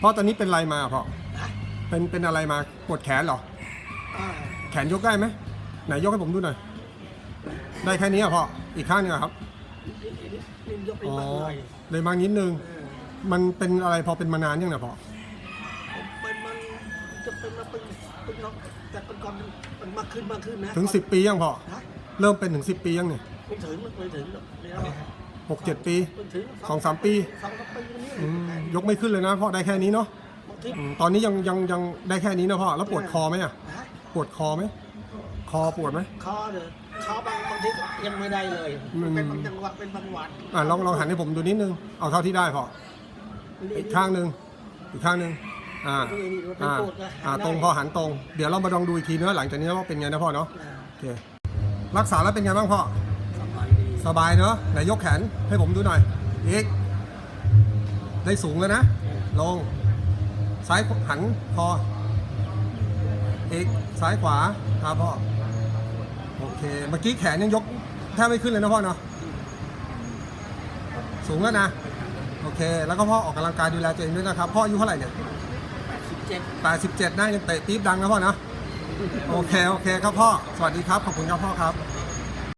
พ่อตอนนี้เป็นอะไรมาพ่อนะเป็นเป็นอะไรมาปวดแขนเหรออ่าแขนยกได้ไหมไหนยกให้ผมดูหน่อย ได้แค่นี้อะพ่ออีกข้างหนึงอะครับนี่นี่นี่ยกไปอ๋อมากเลยเลยมานิดนึงเออมันเป็นอะไรพอเป็นมานานยังเนี่ยพ่อผมเป็นมันจะเป็นมาเป็นเป็นเนาะแต่เป็นก่อนมันมากขึ้นมากขึ้นนะถึง10ปียังพ่อนะเริ่มเป็นถึง10ปียังเนี่ยไม่ถึงไม่ถึงหรอกเนี่ยหกเจ็ดปีไม่ถึงสองสามปีสองสามปีนี่อืม ยกไม่ขึ้นเลยนะพ่อได้แค่นี้เนาะบางทีอืมตอนนี้ยังยังยังได้แค่นี้นะพ่อแล้วปวดคอไหมอะนะปวดคอไหมคอปวดไหม คอเดี๋ยวคอบางบางทีก็ยังไม่ได้เลย อืม เป็นบางจังหวะเป็นบางวันอะลองลองหันให้ผมดูนิดนึงเอาเท่าที่ได้พ่ออีกข้างหนึ่งอีกข้างหนึ่งอ่านี่นี่มันเป็นอ่าปวดนะอ่าได้ตรงพอหันตรง เดี๋ยวเรามาลองดูอีกทีเนื้อะหลังจากนี้ว่าเป็นไงนะพ่อเนาะอ่าโอเครักษาแล้วเป็นไงบ้างพ่อสบายดีสบายเนาะไหนยกแขนให้ผมดูหน่อยอีก ได้สูงแล้วนะ ลง ซ้ายหันคออีกซ้ายขวาครับพ่อ โอเค เมื่อกี้แขนยังยกแทบไม่ขึ้นเลยนะพ่อเนาะ สูงแล้วนะ โอเค แล้วก็พ่อออกกำลังกายดูแลตัวเองด้วยนะครับ พ่ออายุเท่าไหร่เนี่ยแปดสิบเจ็ด87นะยังเตะปี๊บดังนะพ่อนะ โอเค โอเคครับพ่อ สวัสดีครับ ขอบคุณครับพ่อครับ